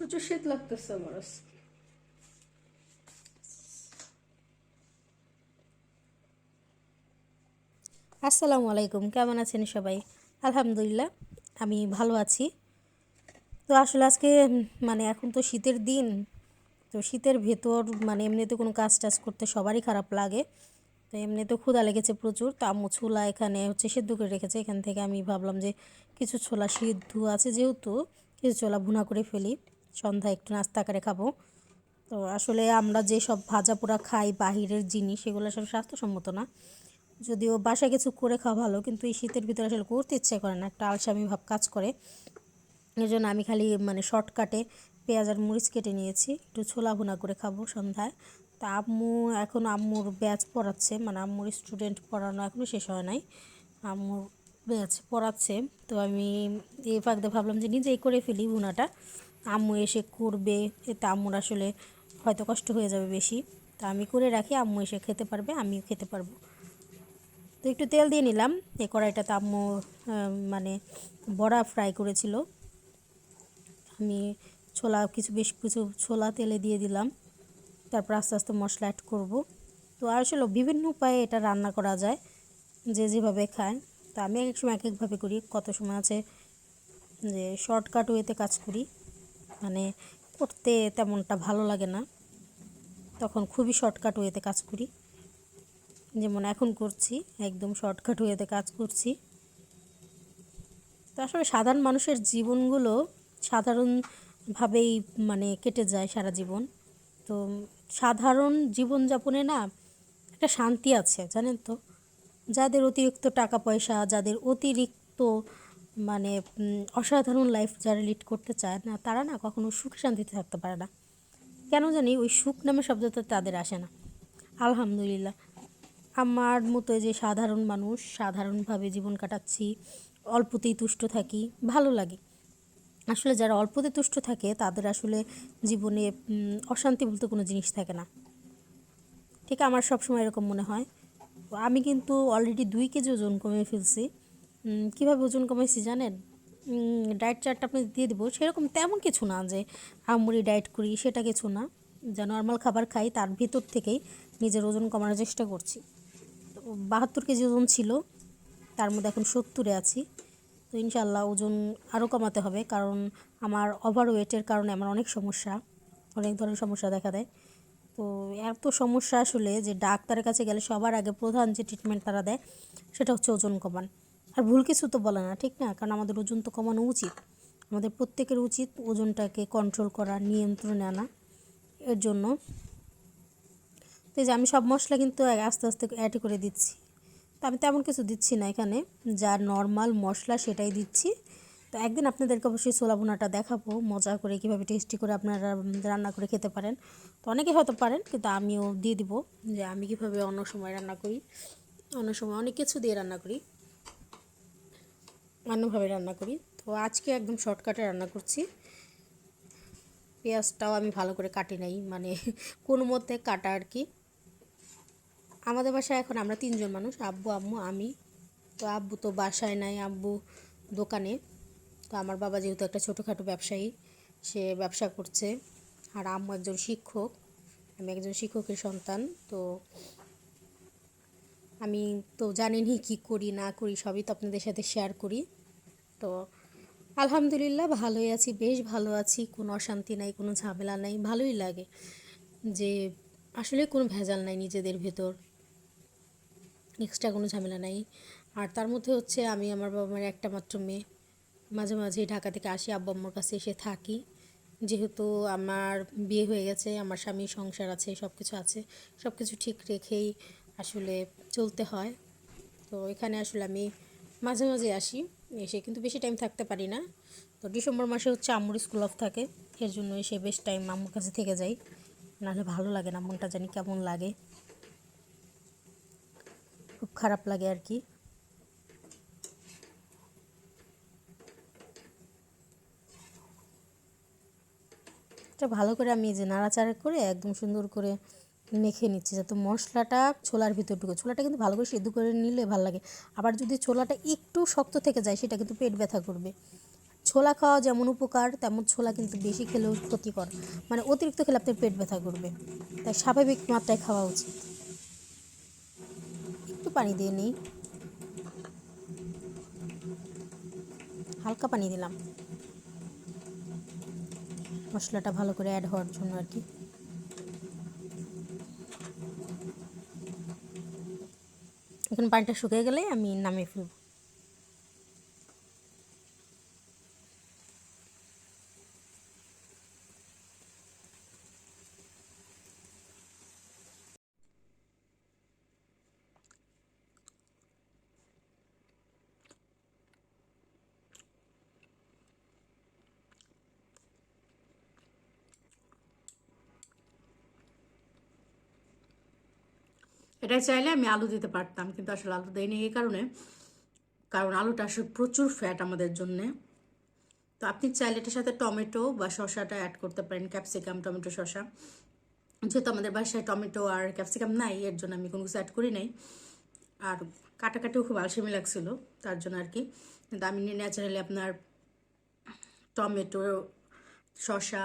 প্রচুর শীত লাগতেছে আমার। আসসালামু আলাইকুম কেমন আছেন সবাই? আলহামদুলিল্লাহ, আমি ভালো আছি। তো আসলে আজকে মানে এখন তো শীতের দিন, তো শীতের ভেতর মানে এমনিতে কোনো কাজ টাজ করতে সবারই খারাপ লাগে। তো এমনিতে ক্ষুধা লেগেছে প্রচুর, তো আম্মু ছোলা এখানে হচ্ছে সিদ্ধ করে রেখেছে। এখান থেকে আমি ভাবলাম যে কিছু ছোলা সিদ্ধ আছে যেহেতু, কিছু ছোলা ভুনা করে ফেলি। সন্ধ্যায় একটু নাস্তা করে খাব। তো আসলে আমরা যে সব ভাজা পোড়া খাই, বাহিরের জিনিস, সেগুলো সব স্বাস্থ্যসম্মত না। যদিও বাসায় কিছু করে খাওয়া ভালো, কিন্তু এই শীতের ভিতরে আসলে করতে ইচ্ছে করে না, একটা আলসামি ভাব কাজ করে। এই জন্য আমি খালি মানে শর্টকাটে পেঁয়াজ আর মরিচ কেটে নিয়েছি, একটু ছোলা ভুনা করে খাব সন্ধ্যায়। তা আম্মু এখন আম্মুর ব্যাচ পড়াচ্ছে মানে আম্মুর স্টুডেন্ট পড়ানো এখনও শেষ হয় নাই, আম্মুর ব্যাচ পড়াচ্ছে। তো আমি এই ফাঁকতে ভাবলাম যে নিজেই করে ফেলি ভুনাটা। আম্মু এসে করবে, এতে আম্মুর আসলে হয়তো কষ্ট হয়ে যাবে বেশি। তা আমি করে রাখি, আম্মু এসে খেতে পারবে, আমিও খেতে পারব। তো একটু তেল দিয়ে নিলাম এই কড়াইটাতে আম্মু মানে বড়া ফ্রাই করেছিল। আমি ছোলা, কিছু বেশ কিছু ছোলা তেলে দিয়ে দিলাম। তারপর আস্তে আস্তে মশলা অ্যাড করব। তো আসলে বিভিন্ন উপায়ে এটা রান্না করা যায়, যে যেভাবে খায়। তা আমি এক এক সময় এক একভাবে করি, কত সময় আছে যে শর্টকাট ওয়েতে কাজ করি। মানে করতে তেমনটা ভালো লাগে না। তখন খুবই শর্টকাট ওয়েতে কাজ করি। যেমন এখন করছি, একদম শর্টকাট ওয়েতে কাজ করছি। তো আসলে সাধারণ মানুষের জীবনগুলো সাধারণভাবেই মানে কেটে যায় সারা জীবন। তো সাধারণ জীবনযাপনে না একটা শান্তি আছে, জানেন তো? যাদের অতিরিক্ত টাকা পয়সা, যাদের অতিরিক্ত মানে অসাধারণ লাইফ যারা লিড করতে চায় না, তারা না কখনো সুখ শান্তিতে থাকতে পারে না। কেন জানি ওই সুখ নামে শব্দটা তাদের আসে না। আলহামদুলিল্লাহ। আমার মতো যে সাধারণ মানুষ, সাধারণভাবে জীবন কাটাচ্ছি, অল্পতেই তুষ্ট থাকি, ভালো লাগে। আসলে যারা অল্পতে তুষ্ট থাকে, তাদের আসলে জীবনে অশান্তি বলতে কোনো জিনিস থাকে না। ঠিক আমার সবসময় এরকম মনে হয়। আমি কিন্তু অলরেডি দুই কেজি ওজন কমে ফেলছি। কীভাবে ওজন কমেছি জানেন? ডায়েট চার্টটা আপনি দিয়ে দেবো। সেরকম তেমন কিছু না যে আমুড়ি ডায়েট করি, সেটা কিছু না। যা নর্মাল খাবার খাই, তার ভিতর থেকেই নিজের ওজন কমানোর চেষ্টা করছি। তো বাহাত্তর কেজি ওজন ছিল, তার মধ্যে এখন সত্তরে আছি। তো ইনশাল্লাহ ওজন আরও কমাতে হবে, কারণ আমার ওভার ওয়েটের কারণে আমার অনেক সমস্যা, অনেক ধরনের সমস্যা দেখা দেয়। তো এত সমস্যা আসলে যে ডাক্তারের কাছে গেলে সবার আগে প্রধান যে ট্রিটমেন্ট তারা দেয়, সেটা হচ্ছে ওজন কমান। আর ভুল কিছু তো বলে না, ঠিক না? কারণ আমাদের ওজন তো কমানো উচিত। আমাদের প্রত্যেকের উচিত ওজনটাকে কন্ট্রোল করা, নিয়ন্ত্রণে আনা। এর জন্য তো যে আমি সব মশলা কিন্তু আস্তে আস্তে অ্যাড করে দিচ্ছি। তো আমি তেমন কিছু দিচ্ছি না এখানে, যা নর্মাল মশলা সেটাই দিচ্ছি। তো একদিন আপনাদেরকে অবশ্যই ছোলা ভুনাটা দেখাবো, মজা করে কীভাবে টেস্টি করে আপনারা রান্না করে খেতে পারেন। তো অনেকে হয়তো পারেন, কিন্তু আমিও দিয়ে দিব যে আমি কীভাবে অন্য সময় রান্না করি, অন্য সময় অনেক কিছু দিয়ে রান্না করি। অন্যভাবে রান্না করি। তো আজকে একদম শর্টকাটে রান্না করছি। পেঁয়াজটাও আমি ভালো করে কাটি নাই মানে কোনো মতে কাটা আর কি। আমাদের বাসায় এখন আমরা তিনজন মানুষ, আব্বু, আম্মু, আমি। তো আব্বু তো বাসায় নাই, আব্বু দোকানে। তো আমার বাবা যেহেতু একটা ছোটোখাটো ব্যবসায়ী, সে ব্যবসা করছে। আর আম্মু একজন শিক্ষক, আমি একজন শিক্ষকের সন্তান, তো আমি তো জানেনই কী করি, না করি, সবই তো আপনাদের সাথে শেয়ার করি। তো আলহামদুলিল্লাহ ভালোই আছি, বেশ ভালো আছি। কোনো অশান্তি নাই, কোনো ঝামেলা নাই, ভালোই লাগে যে আসলে কোনো ভেজাল নাই নিজেদের ভেতর। এক্সট্রা কোনো ঝামেলা নাই। আর তার মধ্যে হচ্ছে আমি আমার বাবা মায়ের একটা মাত্র মেয়ে। মাঝে মাঝে ঢাকা থেকে আসি, আব্বা আম্মুর কাছে এসে থাকি। যেহেতু আমার বিয়ে হয়ে গেছে, আমার স্বামী সংসার আছে সব কিছু আছে সব কিছু ঠিক রেখেই আসলে চলতে হয়। তো এখানে আসলে আমি মাঝে মাঝে আসি। এসে কিন্তু বেশি টাইম থাকতে পারি না। তো ডিসেম্বর মাসে হচ্ছে আম্মুর স্কুল অফ থাকে, এর জন্য এসে বেশ টাইম আম্মুর কাছে থেকে যাই। নাহলে ভালো লাগে না, মনটা জানি কেমন লাগে। খুব খারাপ লাগে আর কি। ভালো করে আমি যে নাড়াচাড়া করে একদম সুন্দর করে মেখে নিচ্ছি, যাতে মশলাটা ছোলার ভিতর ঢুকে ছোলাটা কিন্তু ভালো করে সিদ্ধ করে নিলে ভালো লাগে। আবার যদি ছোলাটা একটু শক্ত থেকে যায়, সেটা কিন্তু পেট ব্যথা করবে। ছোলা খাওয়া যেমন উপকার, তেমন ছোলা কিন্তু বেশি খেলেও ক্ষতিকর। মানে অতিরিক্ত খেলে আপনার পেট ব্যথা করবে। তাই স্বাভাবিক মাত্রায় খাওয়া উচিত। একটু পানি দিয়ে নিই। হালকা পানি দিলাম। মশলাটা ভালো করে অ্যাড হওয়ার জন্য আর কি। এখন পানিটা শুকিয়ে গেলে আমি নামিয়ে ফেলব। এটা চাইলে আমি আলু দিতে পারতাম, কিন্তু আসলে আলু দেয়নি এই কারণে। কারণ আলুটা আসলে প্রচুর ফ্যাট আমাদের জন্যে। তো আপনি চাইলে এটার সাথে টমেটো বা শসাটা অ্যাড করতে পারেন ক্যাপসিকাম টমেটো, শসা। যেহেতু আমাদের বাসায় টমেটো আর ক্যাপসিকাম নাই, এর জন্য আমি কোনো কিছু অ্যাড করি নাই। আর কাটাকাটিও খুব আলসেমি লাগছিল, তার জন্য আর কি। কিন্তু আমি ন্যাচারালি আপনার টমেটো, শসা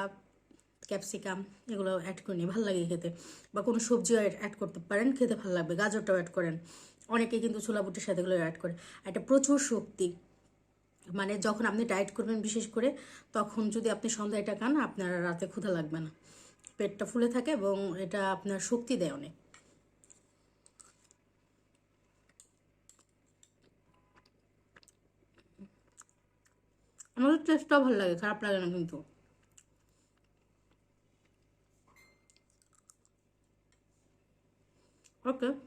ক্যাপসিকাম এগুলো অ্যাড করে নিই ভালো লাগে খেতে। বা কোনো সবজিও অ্যাড করতে পারেন, খেতে ভালো লাগবে, গাজরটাও অ্যাড করেন। অনেকে কিন্তু ছোলা বুটের সাথে এগুলো অ্যাড করে। এটা প্রচুর শক্তি। মানে যখন আপনি ডায়েট করবেন বিশেষ করে, তখন যদি আপনি সন্ধ্যায় এটা খান, আপনার রাতে ক্ষুধা লাগবে না। পেটটা ফুলে থাকে এবং এটা আপনার শক্তি দেয় অনেক। আমাদের টেস্টটাও ভালো লাগে, খারাপ লাগে না কিন্তু।